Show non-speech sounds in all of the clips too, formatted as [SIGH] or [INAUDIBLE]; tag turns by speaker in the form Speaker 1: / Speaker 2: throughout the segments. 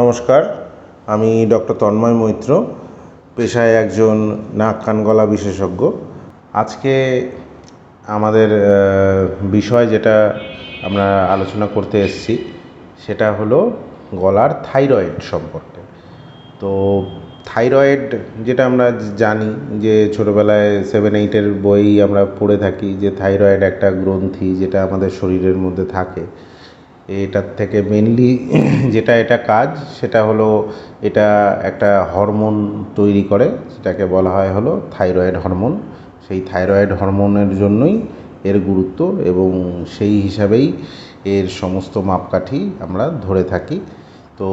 Speaker 1: নমস্কার, আমি ডক্টর তন্ময় মৈত্র, পেশায় একজন নাক কান গলা বিশেষজ্ঞ। আজকে আমাদের বিষয় যেটা আমরা আলোচনা করতে এসেছি, সেটা হলো গলার থাইরয়েড সম্পর্কে। তো থাইরয়েড যেটা আমরা জানি যে ছোটোবেলায় সেভেন এইটের বই আমরা পড়ে থাকি যে থাইরয়েড একটা গ্রন্থি যেটা আমাদের শরীরের মধ্যে থাকে। এটার থেকে মেনলি [CLEARS THROAT] যেটা এটা কাজ, সেটা হলো এটা একটা হরমোন তৈরি করে সেটাকে বলা হয় হলো থাইরয়েড হরমোন সেই থাইরয়েড হরমোনের জন্যই এর গুরুত্ব এবং সেই হিসাবেই এর সমস্ত মাপকাঠি আমরা ধরে থাকি। তো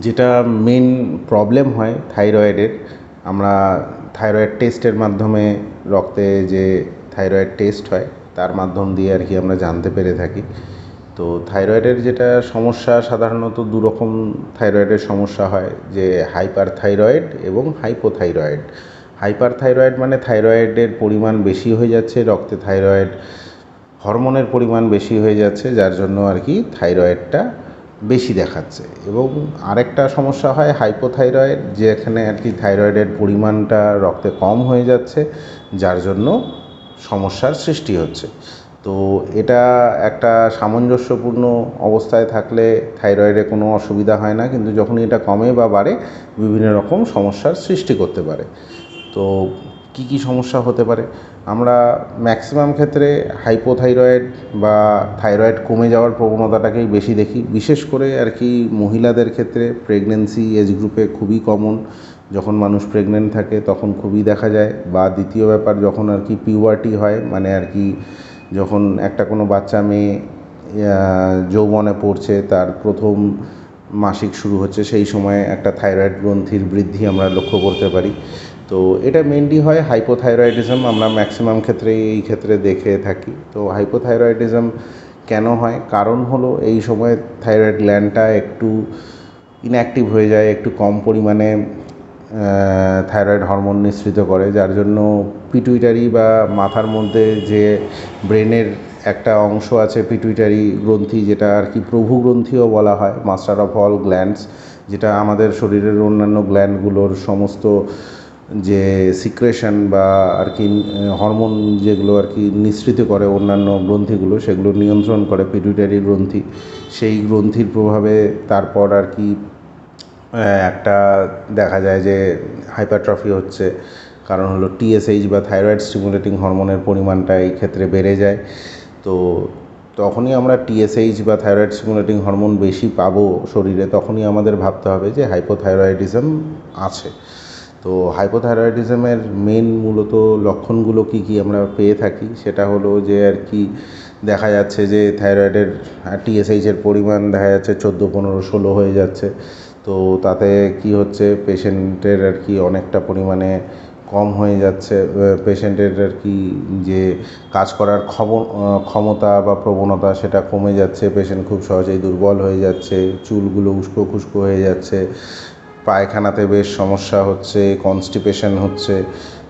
Speaker 1: যেটা মেন প্রবলেম হয় থাইরয়েডের আমরা থাইরয়েড টেস্টের মাধ্যমে রক্তে যে থাইরয়েড টেস্ট হয়, তার মাধ্যম দিয়ে আর কি আমরা জানতে পেরে থাকি। তো থাইরয়েডের যেটা সমস্যা, সাধারণত দু রকম থাইরয়েডের সমস্যা হয় যে হাইপার থাইরয়েড এবং হাইপোথাইরয়েড হাইপার থাইরয়েড মানে থাইরয়েডের পরিমাণ বেশি হয়ে যাচ্ছে, রক্তে থাইরয়েড হরমোনের পরিমাণ বেশি হয়ে যাচ্ছে, যার জন্য আর কি থাইরয়েডটা বেশি দেখাচ্ছে। এবং আরেকটা সমস্যা হয় হাইপোথাইরয়েড যেখানে আর কি থাইরয়েডের পরিমাণটা রক্তে কম হয়ে যাচ্ছে, যার জন্য সমস্যার সৃষ্টি হচ্ছে। তো এটা একটা সামঞ্জস্যপূর্ণ অবস্থায় থাকলে থাইরয়েডে কোনো অসুবিধা হয় না, কিন্তু যখনই এটা কমে বা বাড়ে, বিভিন্ন রকম সমস্যার সৃষ্টি করতে পারে। তো কী কী সমস্যা হতে পারে? আমরা ম্যাক্সিমাম ক্ষেত্রে হাইপোথাইরয়েড বা থাইরয়েড কমে যাওয়ার প্রবণতাটাকেই বেশি দেখি। বিশেষ করে আর কি মহিলাদের ক্ষেত্রে প্রেগনেন্সি এজ গ্রুপে খুবই কমন। যখন মানুষ প্রেগনেন্ট থাকে, তখন খুবই দেখা যায়। বা দ্বিতীয় ব্যাপার, যখন আর কি পিউবার্টি হয় মানে আর কি যখন একটা কোনো বাচ্চা মেয়ে যৌবনে পড়ছে, তার প্রথম মাসিক শুরু হচ্ছে, সেই সময়ে একটা থাইরয়েড গ্রন্থির বৃদ্ধি আমরা লক্ষ্য করতে পারি। তো এটা মেনলি হয় হাইপোথাইরয়েডিজম আমরা ম্যাক্সিমাম ক্ষেত্রে এই ক্ষেত্রে দেখে থাকি। তো হাইপোথাইরয়েডিজম কেন হয়? কারণ হলো এই সময় থাইরয়েড গ্ল্যান্ডটা একটু ইনঅ্যাক্টিভ হয়ে যায়, একটু কম পরিমাণে থাইরয়েড হরমোন নিঃসৃত করে, যার জন্য পিটুইটারি বা মাথার মধ্যে যে ব্রেনের একটা অংশ আছে পিটুইটারি গ্রন্থি, যেটা আর কি প্রভু গ্রন্থিও বলা হয় মাস্টার অফ অল গ্ল্যান্ডস যেটা আমাদের শরীরের অন্যান্য গ্ল্যান্ডগুলোর সমস্ত যে সিক্রেশন বা আর কি হরমোন যেগুলো আর কি নিঃসৃত করে অন্যান্য গ্রন্থিগুলো, সেগুলো নিয়ন্ত্রণ করে পিটুইটারি গ্রন্থি। সেই গ্রন্থির প্রভাবে তারপর আর কি একটা দেখা যায় যে হাইপারট্রফি হচ্ছে, কারণ হলো টিএসএইচ বা থাইরয়েড স্টিমুলেটিং হরমোনের পরিমাণটা এই ক্ষেত্রে বেড়ে যায়। তো তখনই আমরা টিএসএইচ বা থাইরয়েড স্টিমুলেটিং হরমোন বেশি পাবো শরীরে, তখনই আমাদের ভাবতে হবে যে হাইপোথাইরয়েডিজম আছে। তো হাইপোথাইরয়েডিজমের মেন মূলত লক্ষণগুলো কী কী আমরা পেয়ে থাকি? সেটা হলো যে আর কি দেখা যাচ্ছে যে থাইরয়েডের টিএসএইচের পরিমাণ দেখা যাচ্ছে চোদ্দ, পনেরো, ষোলো হয়ে যাচ্ছে। তো তাতে কি হচ্ছে, পেশেন্টের আর কি অনেকটা পরিমাণে কম হয়ে যাচ্ছে। পেশেন্টের আর কি যে কাজ করার ক্ষম- ক্ষমতা বা প্রবণতা সেটা কমে যাচ্ছে। পেশেন্ট খুব সহজেই দুর্বল হয়ে যাচ্ছে, চুলগুলো উস্কো খুস্কো হয়ে যাচ্ছে, পায়খানাতে বেশ সমস্যা হচ্ছে, কনস্টিপেশন হচ্ছে।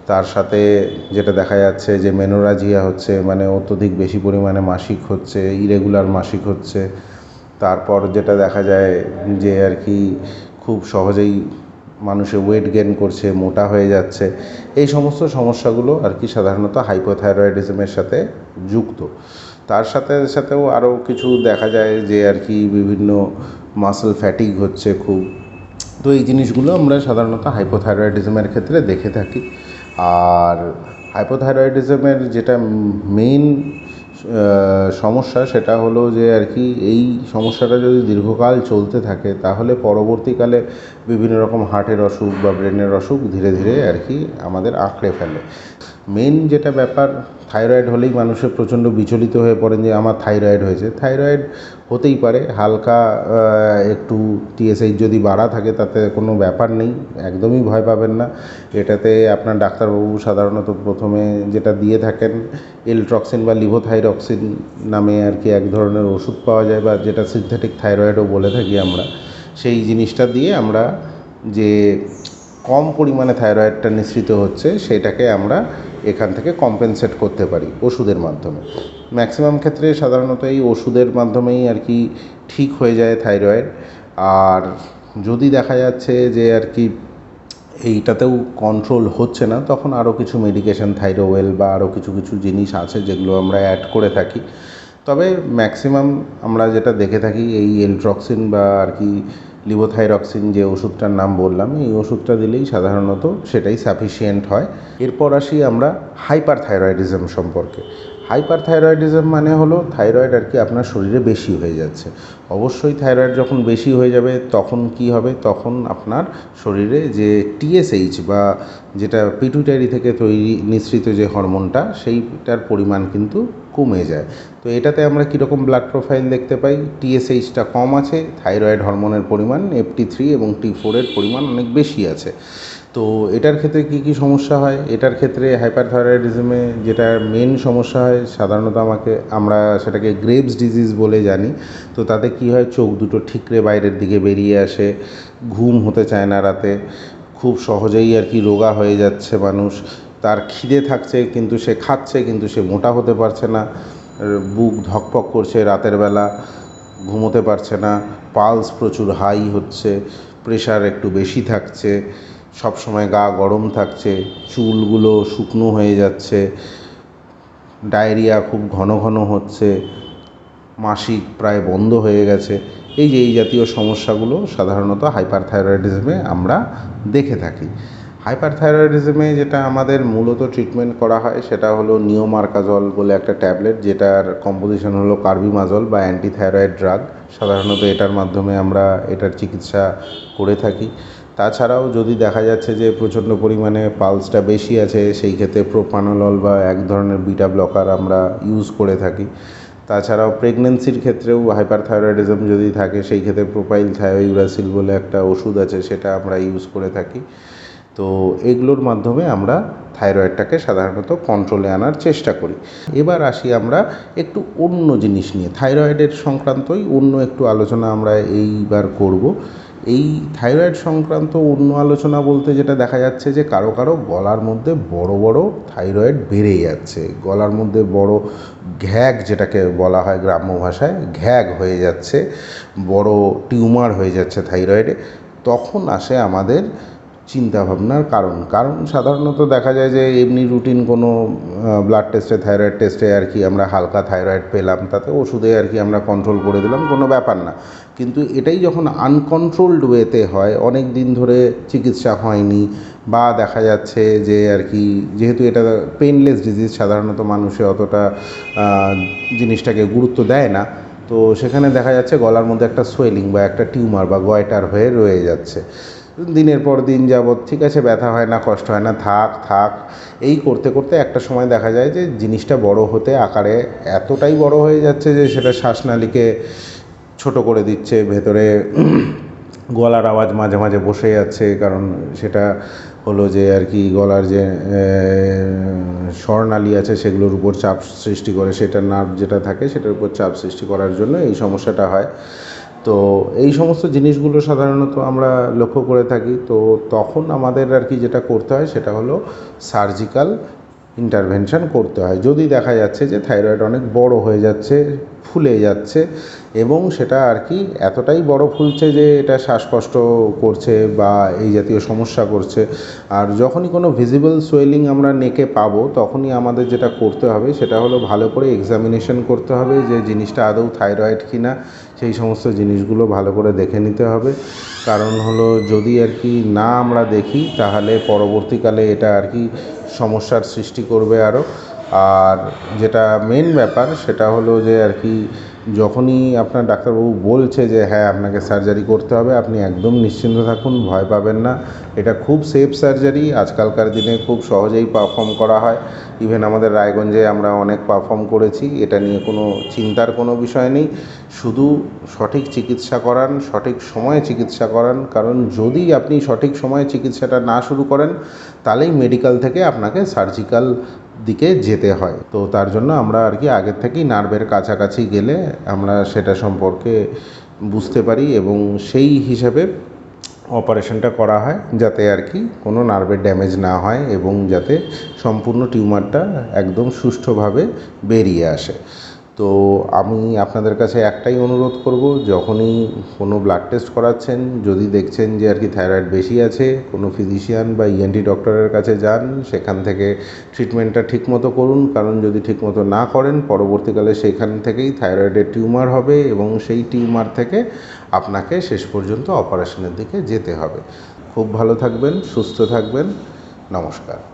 Speaker 1: তার সাথে যেটা দেখা যাচ্ছে যে মেনোরাজিয়া হচ্ছে মানে অত্যধিক বেশি পরিমাণে মাসিক হচ্ছে, ইরেগুলার মাসিক হচ্ছে। তারপর যেটা দেখা যায় যে আর কি খুব সহজেই মানুষে ওয়েট গেন করছে, মোটা হয়ে যাচ্ছে, এই সমস্ত সমস্যাগুলো আর কি সাধারণত হাইপোথাইরয়েডিজমের সাথে যুক্ত। তার সাথে সাথেও আরও কিছু দেখা যায় যে আর কি বিভিন্ন মাসল ফ্যাটিক হচ্ছে খুব। তো এই জিনিসগুলো আমরা সাধারণত হাইপোথাইরয়েডিজমের ক্ষেত্রে দেখে থাকি। আর হাইপোথাইরয়েডিজমের যেটা মেইন সমস্যা সেটা হলো যে আর কি এই সমস্যাটা যদি দীর্ঘকাল চলতে থাকে, তাহলে পরবর্তীকালে বিভিন্ন রকম হার্টের অসুখ বা ব্রেনের অসুখ ধীরে ধীরে আর কি আমাদের আঁকড়ে ফেলে। মেন যেটা ব্যাপার, থাইরয়েড হলেই মানুষের প্রচণ্ড বিচলিত হয়ে পড়েন যে আমার থাইরয়েড হয়েছে। থাইরয়েড হতেই পারে, হালকা একটু টিএসএইচ যদি বাড়া থাকে তাতে কোনো ব্যাপার নেই, একদমই ভয় পাবেন না। এটাতে আপনার ডাক্তারবাবু সাধারণত প্রথমে যেটা দিয়ে থাকেন এলট্রক্সিন বা লিভোথাইরক্সিন নামে আর কি এক ধরনের ওষুধ পাওয়া যায়, বা যেটা সিনথেটিক থাইরয়েডও বলে থাকি আমরা। সেই জিনিসটা দিয়ে আমরা যে কম পরিমাণে থাইরয়েডটা নিঃসৃত হচ্ছে, সেটাকে আমরা এখান থেকে কম্পেনসেট করতে পারি ওষুধের মাধ্যমে। ম্যাক্সিমাম ক্ষেত্রে সাধারণত এই ওষুধের মাধ্যমেই আর কি ঠিক হয়ে যায় থাইরয়েড। আর যদি দেখা যাচ্ছে যে আর কি এইটাতেও কন্ট্রোল হচ্ছে না, তখন আরও কিছু মেডিকেশন থাইরোয়েল বা আরও কিছু কিছু জিনিস আছে যেগুলো আমরা অ্যাড করে থাকি। তবে ম্যাক্সিমাম আমরা যেটা দেখে থাকি, এই এলট্রক্সিন বা আর কি লিভোথাইরক্সিন যে ওষুধটার নাম বললাম, এই ওষুধটা দিলেই সাধারণত সেটাই সাফিসিয়েন্ট হয়। এরপর আসি আমরা হাইপার থাইরয়েডিজম সম্পর্কে। হাইপার থাইরয়েডিজম মানে হলো থাইরয়েড আর কি আপনার শরীরে বেশি হয়ে যাচ্ছে। অবশ্যই থাইরয়েড যখন বেশি হয়ে যাবে তখন কি হবে? তখন আপনার শরীরে যে টিএসএইচ বা যেটা পিটুইটারি থেকে তৈরি নিঃসৃত যে হরমোনটা, সেইটার পরিমাণ কিন্তু কমে যায়। তো এটাতে আমরা কীরকম ব্লাড প্রোফাইল দেখতে পাই? টিএসএইচটা কম আছে, থাইরয়েড হরমোনের পরিমাণ এফটি থ্রি এবং টি ফোরের পরিমাণ অনেক বেশি আছে। তো এটার ক্ষেত্রে কী কী সমস্যা হয়? এটার ক্ষেত্রে হাইপারথাইরয়েডিজমে যেটা মেন সমস্যা হয়, সাধারণত আমাকে, আমরা সেটাকে গ্রেভস ডিজিজ বলে জানি। তো তাতে কী হয়? চোখ দুটো ঠিকরে বাইরের দিকে বেরিয়ে আসে, ঘুম হতে চায় না রাতে, খুব সহজেই আর কি রোগা হয়ে যাচ্ছে মানুষ। তার খিদে থাকছে, কিন্তু সে খাচ্ছে, কিন্তু সে মোটা হতে পারছে না। বুক ধকপক করছে রাতের বেলা, ঘুমোতে পারছে না, পালস প্রচুর হাই হচ্ছে প্রেশার একটু বেশি থাকছে। সব সময় গা গরম থাকছে, চুলগুলো শুকনো হয়ে যাচ্ছে, ডায়রিয়া খুব ঘন ঘন হচ্ছে, মাসিক প্রায় বন্ধ হয়ে গেছে। এই যে এই জাতীয় সমস্যাগুলো সাধারণত হাইপারথাইরয়েডিজমে আমরা দেখে থাকি। হাইপারথাইরয়েডিজমে যেটা আমাদের মূলত ট্রিটমেন্ট করা হয় সেটা হলো নিওমার্কাজল বলে একটা ট্যাবলেট, যেটার কম্পোজিশন হলো কার্বিমাজল বা অ্যান্টিথাইরয়েড ড্রাগ। সাধারণত এটার মাধ্যমে আমরা এটার চিকিৎসা করে থাকি। তাছাড়াও যদি দেখা যাচ্ছে যে প্রচণ্ড পরিমাণে পালসটা বেশি আছে, সেই ক্ষেত্রে প্রোপানোলল বা এক ধরনের বিটা ব্লকার আমরা ইউজ করে থাকি। তাছাড়াও প্রেগনেন্সির ক্ষেত্রেও হাইপারথাইরয়েডিজম যদি থাকে, সেই ক্ষেত্রে প্রোপাইল থায়োইউরাসিল বলে একটা ওষুধ আছে, সেটা আমরা ইউজ করে থাকি। তো এগুলোর মাধ্যমে আমরা থাইরয়েডটাকে সাধারণত কন্ট্রোলে আনার চেষ্টা করি। এবার আসি আমরা একটু অন্য জিনিস নিয়ে। থাইরয়েডের সংক্রান্তই অন্য একটু আলোচনা আমরা এইবার করব। এই থাইরয়েড সংক্রান্ত অন্য আলোচনা বলতে যেটা দেখা যাচ্ছে যে কারও কারও গলার মধ্যে বড় বড় থাইরয়েড বেড়ে যাচ্ছে। গলার মধ্যে বড় ঘ্যাগ যেটাকে বলা হয় গ্রাম্য ভাষায়, ঘ্যাগ হয়ে যাচ্ছে, বড় টিউমার হয়ে যাচ্ছে থাইরয়েডে। তখন আসে আমাদের চিন্তাভাবনার কারণ। কারণ সাধারণত দেখা যায় যে এমনি রুটিন কোনো ব্লাড টেস্টে থাইরয়েড টেস্টে আর কি আমরা হালকা থাইরয়েড পেলাম, তাতে ওষুধে আর কি আমরা কন্ট্রোল করে দিলাম, কোনো ব্যাপার না। কিন্তু এটাই যখন আনকন্ট্রোলড ওয়েতে হয়, অনেক দিন ধরে চিকিৎসা হয়নি বা দেখা যাচ্ছে যে আর কি, যেহেতু এটা পেনলেস ডিজিজ সাধারণত মানুষে অতটা জিনিসটাকে গুরুত্ব দেয় না, তো সেখানে দেখা যাচ্ছে গলার মধ্যে একটা সোয়েলিং বা একটা টিউমার বা গয়টার হয়ে, রয়ে যাচ্ছে। দিনের পর দিন যাবৎ, ঠিক আছে, ব্যথা হয় না, কষ্ট হয় না, থাক থাক। এই করতে করতে একটা সময় দেখা যায় যে জিনিসটা বড় হতে আকারে এতটাই বড় হয়ে যাচ্ছে যে সেটা শ্বাসনালীকে ছোট করে দিচ্ছে, ভেতরে [CLEARS THROAT] গলার আওয়াজ মাঝে মাঝে বসে যাচ্ছে, কারণ সেটা হলো যে আর কি গলার যে স্বরনালী আছে সেগুলোর উপর চাপ সৃষ্টি করে, সেটা নার্ভ যেটা থাকে সেটার উপর চাপ সৃষ্টি করার জন্য এই সমস্যাটা হয়। তো এই সমস্ত জিনিসগুলো সাধারণত আমরা লক্ষ্য করে থাকি। তো তখন আমাদের আর কি যেটা করতে হয় সেটা হলো সার্জিক্যাল ইন্টারভেনশন করতে হয়। যদি দেখা যাচ্ছে যে থাইরয়েড অনেক বড় হয়ে যাচ্ছে, ফুলে যাচ্ছে এবং সেটা আর কি এতটাই বড় ফুলছে যে এটা শ্বাসকষ্ট করছে বা এই জাতীয় সমস্যা করছে। আর যখনই কোনো ভিজিবল সোয়েলিং আমরা নেকে পাবো, তখনই আমাদের যেটা করতে হবে সেটা হলো ভালো করে এক্সামিনেশন করতে হবে যে জিনিসটা আদৌ থাইরয়েড কি না সেই সমস্ত জিনিসগুলো ভালো করে দেখে নিতে হবে। কারণ হলো যদি আর কি না আমরা দেখি, তাহলে পরবর্তীকালে এটা আর কি সমস্যার সৃষ্টি করবে আরও আর যেটা মেন ব্যাপার সেটা হলো যে আর কি, যখনই আপনার ডাক্তারবাবু বলছে যে হ্যাঁ আপনাকে সার্জারি করতে হবে, আপনি একদম নিশ্চিন্ত থাকুন, ভয় পাবেন না। এটা খুব সেফ সার্জারি আজকালকার দিনে খুব সহজেই পারফর্ম করা হয়। ইভেন আমাদের রায়গঞ্জে আমরা অনেক পারফর্ম করেছি, এটা নিয়ে কোনো চিন্তার কোনো বিষয় নেই। শুধু সঠিক চিকিৎসা করান, সঠিক সময়ে চিকিৎসা করান, কারণ যদি আপনি সঠিক সময়ে চিকিৎসাটা না শুরু করেন, তাহলেই মেডিকেল থেকে আপনাকে সার্জিক্যাল দিকে যেতে হয়। তো তার জন্য আমরা আর কি আগের থেকেই নার্ভের কাছাকাছি গেলে আমরা সেটা সম্পর্কে বুঝতে পারি এবং সেই হিসাবে অপারেশনটা করা হয় যাতে আর কি কোনো নার্ভের ড্যামেজ না হয় এবং যাতে সম্পূর্ণ টিউমারটা একদম সুষ্ঠুভাবে বেরিয়ে আসে। তো আমি আপনাদের কাছে একটাই অনুরোধ করব, যখনই কোনো ব্লাড টেস্ট করাচ্ছেন, যদি দেখছেন যে আর কি থাইরয়েড বেশি আছে, কোনো ফিজিশিয়ান বা ইএনটি ডক্টরের কাছে যান, সেখান থেকে ট্রিটমেন্টটা ঠিকমতো করুন। কারণ যদি ঠিকমতো না করেন, পরবর্তীকালে সেইখান থেকেই থাইরয়েডের টিউমার হবে এবং সেই টিউমার থেকে আপনাকে শেষ পর্যন্ত অপারেশনের দিকে যেতে হবে। খুব ভালো থাকবেন, সুস্থ থাকবেন। নমস্কার।